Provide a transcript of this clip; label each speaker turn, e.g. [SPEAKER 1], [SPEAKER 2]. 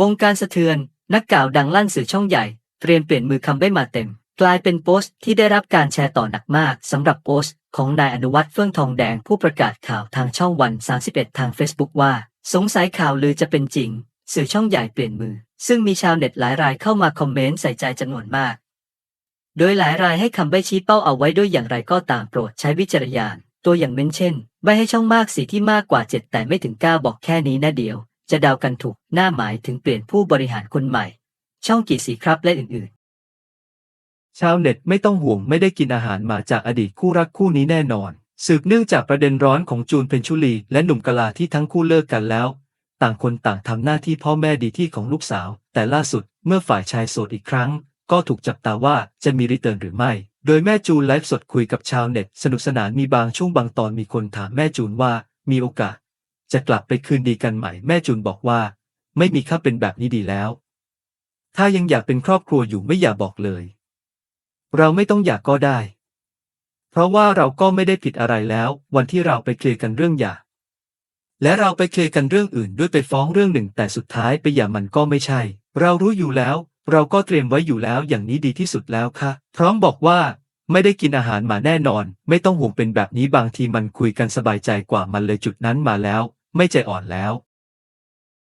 [SPEAKER 1] วงการสะเทือน นักกล่าวดังลั่นสื่อช่องใหญ่ เตรียมเปลี่ยนมือคำได้มาเต็ม กลายเป็นโพสต์ที่ได้รับการแชร์ต่อหนักมากสำหรับโพสต์ของนายอนุวัฒน์เฟื่องทองแดงผู้ประกาศข่าวทางช่องวัน 31 ทาง Facebook ว่า สงสัยข่าวลือจะเป็นจริง สื่อช่องใหญ่เปลี่ยนมือ ซึ่งมีชาวเน็ตหลายรายเข้ามาคอมเมนต์ใส่ใจจำนวนมาก โดยหลายรายให้คำใบ้ชี้เป้าเอาไว้ด้วยอย่างไรก็ตามโปรดใช้วิจารณญาณตัวอย่างเม้นเช่นใบให้ช่องมากสีที่มากกว่า 7 แต่ไม่ถึง 9 บอกแค่นี้นะเดียว จะเดากันถูกหน้าหมายถึงเปลี่ยนผู้บริหารคนใหม่ ช่องกี่สีครับและอื่นๆ
[SPEAKER 2] ชาวเน็ตไม่ต้องห่วงไม่ได้กินอาหารหมาจากอดีตคู่รักคู่นี้แน่นอน สืบเนื่องจากประเด็นร้อนของจูนเพนชุลี และหนุ่มกะลาที่ทั้งคู่เลิกกันแล้ว ต่างคนต่างทำหน้าที่พ่อแม่ดีที่ของลูกสาว แต่ล่าสุดเมื่อฝ่ายชายโสดอีกครั้ง ก็ถูกจับตาว่าจะมีรีเทิร์นหรือไม่ โดยแม่จูนไลฟ์สดคุยกับชาวเน็ต สนุกสนานมีบางช่วงบางตอนมีคนถามแม่จูนว่ามีโอกาส จะกลับไปคืนดีกันใหม่แม่จูนบอกว่า ไม่มีค่าเป็นแบบนี้ดีแล้ว ถ้ายังอยากเป็นครอบครัวอยู่ไม่อย่าบอกเลย เราไม่ต้องอยากก็ได้ เพราะว่าเราก็ไม่ได้ผิดอะไรแล้ว วันที่เราไปเคลียร์กันเรื่องหย่าและเราไปเคลียร์กันเรื่องอื่นด้วยไปฟ้องเรื่องหนึ่ง แต่สุดท้ายไปหย่ามันก็ไม่ใช่ เรารู้อยู่แล้ว เราก็เตรียมไว้อยู่แล้วอย่างนี้ดีที่สุดแล้วค่ะ พร้อมบอกว่า ไม่ได้กินอาหารมาแน่นอน ไม่ต้องห่วงเป็นแบบนี้บางทีมันคุยกันสบายใจกว่ามันเลยจุดนั้นมาแล้ว ไม่ใจอ่อนแล้ว